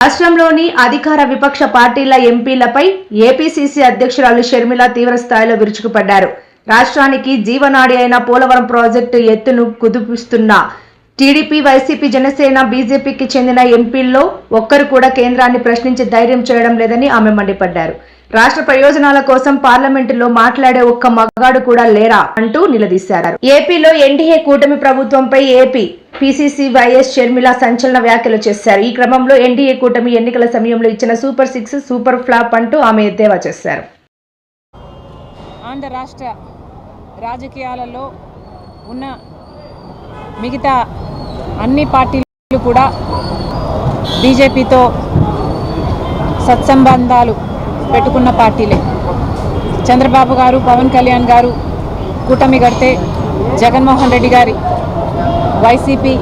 రాష్ట్రంలోని అధికార విపక్ష పార్టీల ఎంపీలపై ఏపీసీసీ అధ్యక్షురాలు షర్మిల తీవ్ర స్థాయిలో విరుచుకుపడ్డారు. రాష్ట్రానికి జీవనాడి అయిన పోలవరం ప్రాజెక్టు ఎత్తును కుదిపిస్తున్న టీడీపీ వైసీపీ జనసేన బీజేపీకి చెందిన ఎంపీల్లో ఒక్కరు కూడా కేంద్రాన్ని ప్రశ్నించి ధైర్యం చేయడం లేదని ఆమె మండిపడ్డారు. రాష్ట్ర ప్రయోజనాల కోసం పార్లమెంటులో మాట్లాడే ఒక్క మగాడు కూడా లేరా అంటూ నిలదీశారు. ఏపీలో ఎన్డీఏ కూటమి ప్రభుత్వంపై ఏపీ పీసీసీ వైఎస్ షర్మిల సంచలన వ్యాఖ్యలు చేశారు. ఈ క్రమంలో ఎన్డీఏ కూటమి ఎన్నికల సమయంలో ఇచ్చిన సూపర్ సిక్స్ సూపర్ ఫ్లాప్ అంటూ ఆమె ఎద్దేవా చేశారు. ఆంధ్ర రాష్ట్ర రాజకీయాలలో ఉన్న మిగతా అన్ని పార్టీలు కూడా బీజేపీతో సత్సంబంధాలు పెట్టుకున్న పార్టీలే. చంద్రబాబు గారు పవన్ కళ్యాణ్ గారు కూటమి కడితే జగన్మోహన్ రెడ్డి గారి వైసీపీ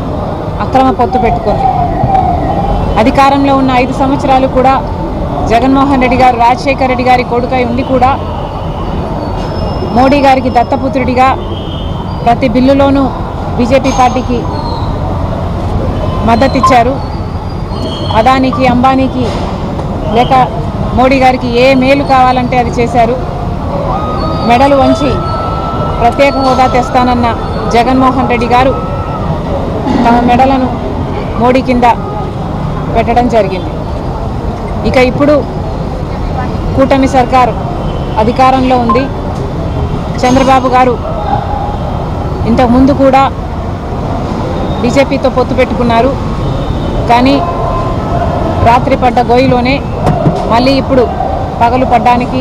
అక్రమ పొత్తు పెట్టుకుంది. అధికారంలో ఉన్న ఐదు సంవత్సరాలు కూడా జగన్మోహన్ రెడ్డి గారు రాజశేఖర్ రెడ్డి గారి కొడుకై ఉండి కూడా మోడీ గారికి దత్తపుత్రుడిగా ప్రతి బిల్లులోనూ బీజేపీ పార్టీకి మద్దతిచ్చారు అదానికి అంబానీకి లేక మోడీ గారికి ఏ మేలు కావాలంటే అది చేశారు. మెడలు వంచి ప్రత్యేక హోదా తెస్తానన్న జగన్మోహన్ రెడ్డి గారు తమ మెడలను మోడీ కింద పెట్టడం జరిగింది. ఇక ఇప్పుడు కూటమి సర్కారు అధికారంలో ఉంది. చంద్రబాబు గారు ఇంతకుముందు కూడా బీజేపీతో పొత్తు పెట్టుకున్నారు. కానీ రాత్రి పడ్డ గోయిలోనే మళ్ళీ ఇప్పుడు పగలు పడ్డానికి